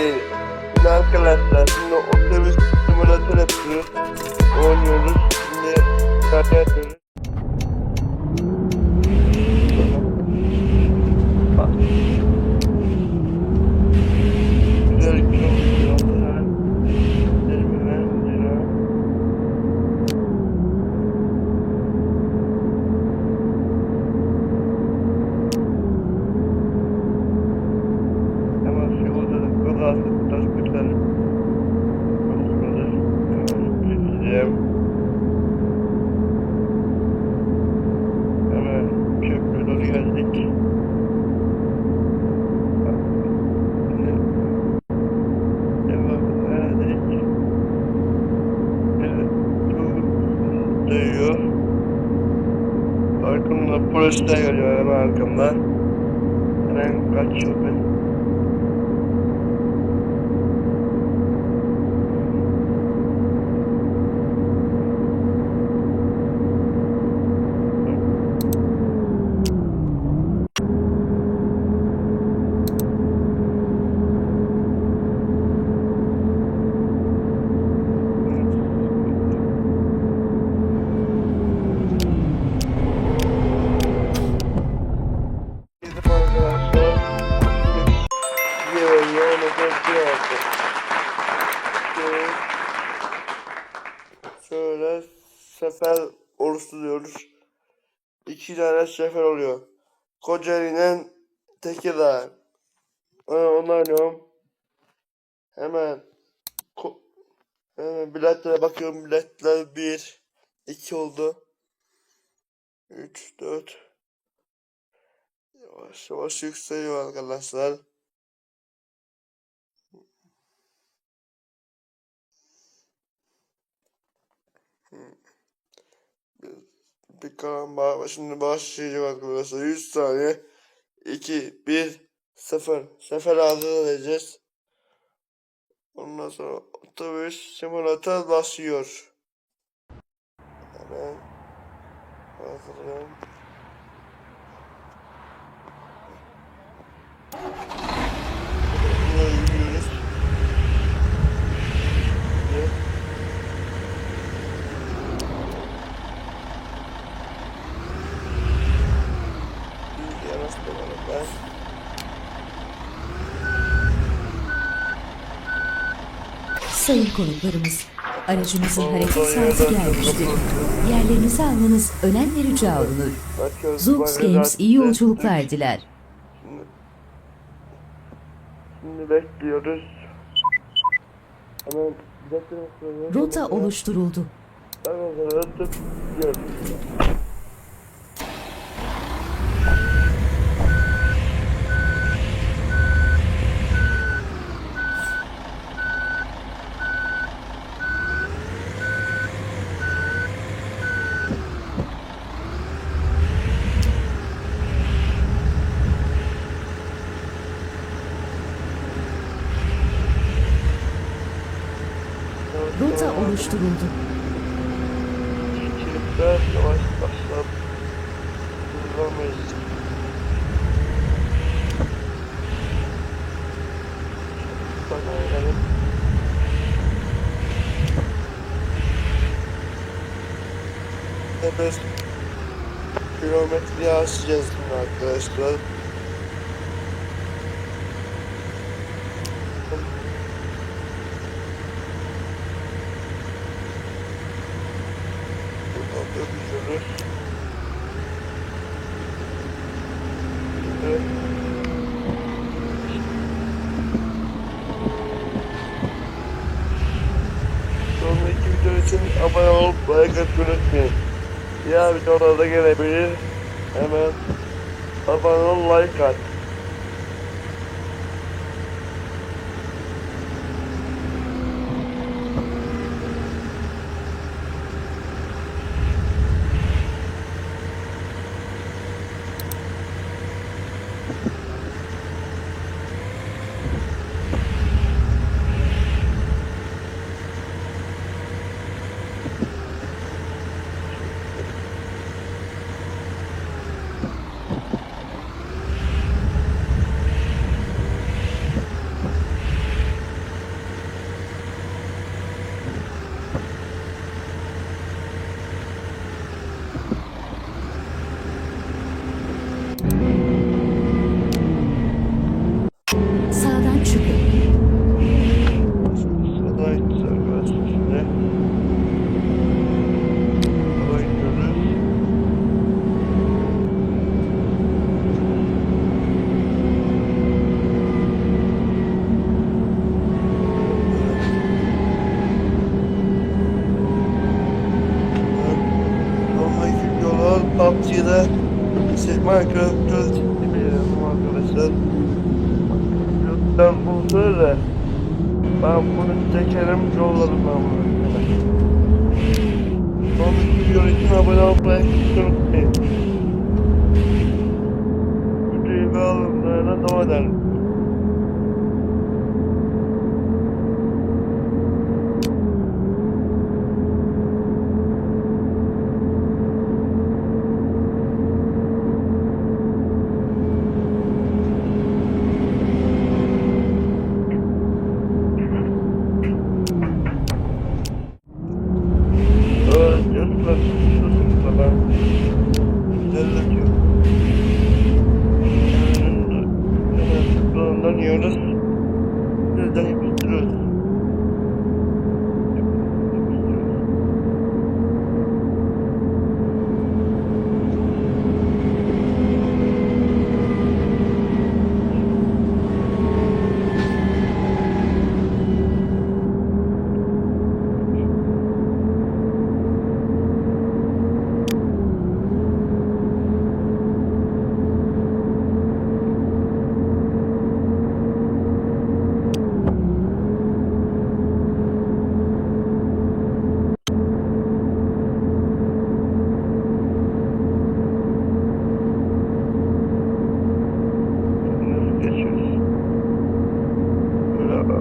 Yani arkadaşlar şimdi otobüs simülatör yapıyoruz. Oynuyoruz. Şimdi şarkı yapıyoruz. Bak. Güzel bir şey oluyor. Birbirine gidiyor. Hemen şu odanın kazası taş biter. Konuşmaları hemen geçeceğim. Hemen köprüye doğru geldik. Şimdi devam edelim. Evet, değiyor. Arkamda polisler geliyor hemen arkamdan. Hemen kaçıyor ben. Sefer oluşturuyoruz. İki tane sefer oluyor. Kocaeli'nin Tekirdağ. Onu onaylıyorum. Hemen ko hemen biletlere bakıyorum. Biletler 1 2 oldu. 3 4 Yavaş yavaş yükseliyor arkadaşlar. Bir kalan bağ şimdi başlayacak arkadaşlar. 100 saniye. 2, 1, 0. Sefer hazır edeceğiz. Ondan sonra otobüs simülatör başlıyor. Hemen hazırlayalım. Buraya yürüyoruz. Ve bir yanaşmalarım ben. Sayın konuklarımız, aracımızın hareket saati gelmiştir. Yerlerinizi almanız önemli rica olunur. Zoox Games iyi yolculuklar diler. Şimdi, bekliyoruz. Hemen. Rota oluşturuldu. Hemen rota gidiyoruz. Rota oluşturuldu. Çocuklar yavaş başlayıp hızlamayız. Bana yani Serbest kilometre aşacağız arkadaşlar. Dönüyoruz. Evet. Sonraki video için abone olup like atmayı unutmayın. Diğer videolarda gelebilir. Hemen abone ol, like at. De şey Minecraft gibi yapalım arkadaşlar. YouTube'dan bulsa da ben bunu çekerim yollarım ben bunu. Sonraki video için abone olmayı unutmayın. Videoyu beğenmelerine devam edelim.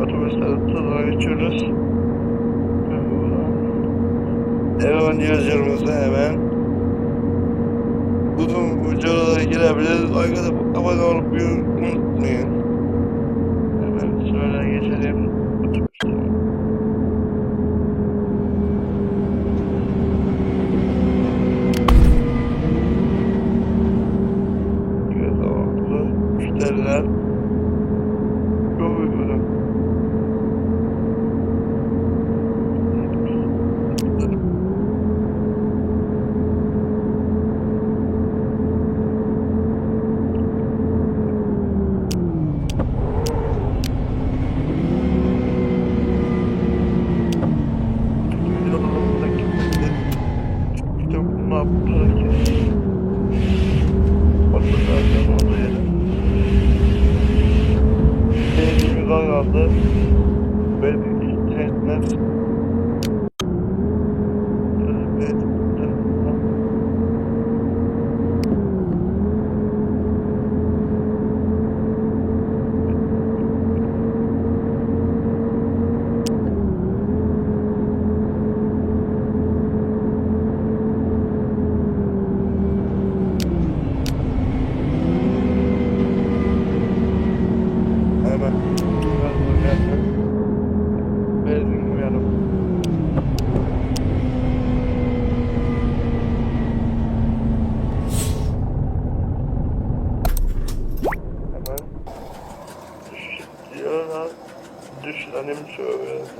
Otobüsler tadına geçiyoruz. Hemen yazıyoruz hemen. Uzun videolara girebiliriz. Arkada abone olmayı unutmayın. Hemen şöyle geçelim.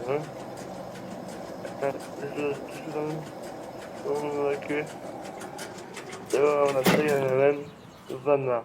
Şöyle. Hemen. Düşlenim. Sonundaki devamına gelen hızlanma.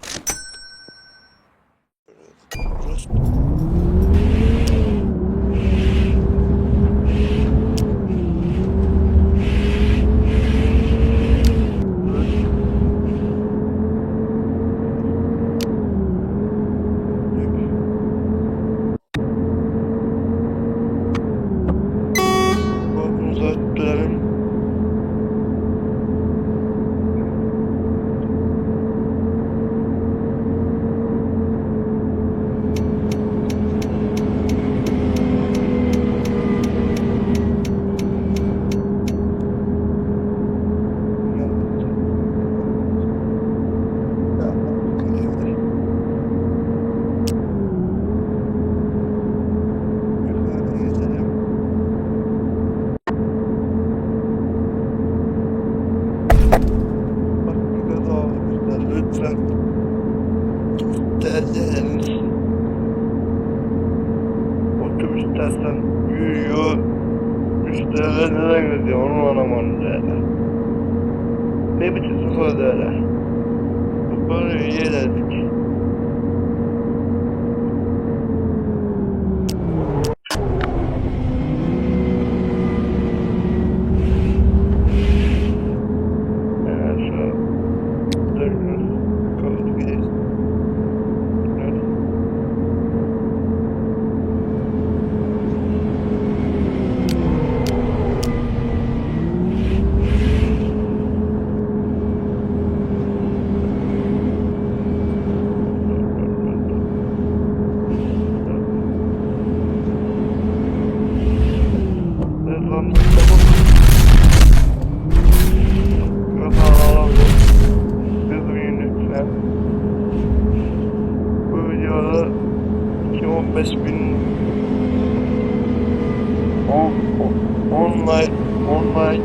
Like 10 like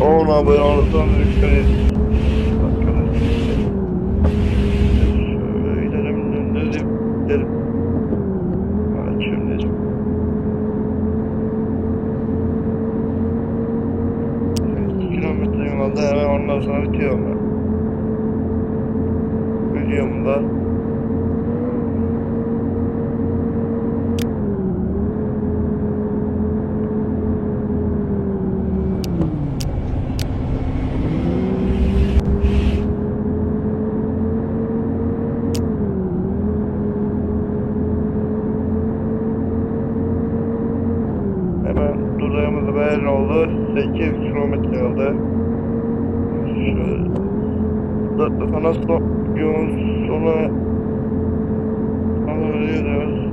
10 abone olursan yükleriz. Şöyle gidelim dedim dedim. Açıyorum kilometre yolda hemen ondan sonra bitiyorum ben. Videomda Hemen oldu. 8 kilometre. Zaten sana son, yolun sona veriyoruz.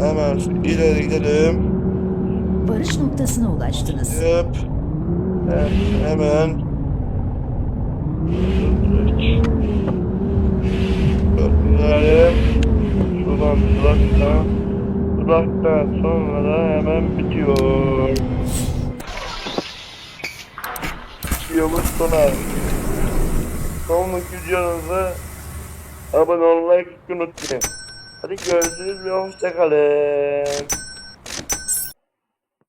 Hemen ileri gidelim. Varış noktasına ulaştınız. Yap. Evet, hemen. Duraktan sonra da hemen bitiyor. Videomuz sona. Sonraki videonuzda abone olmayı unutmayın. Hadi görüşürüz ve hoşçakalın.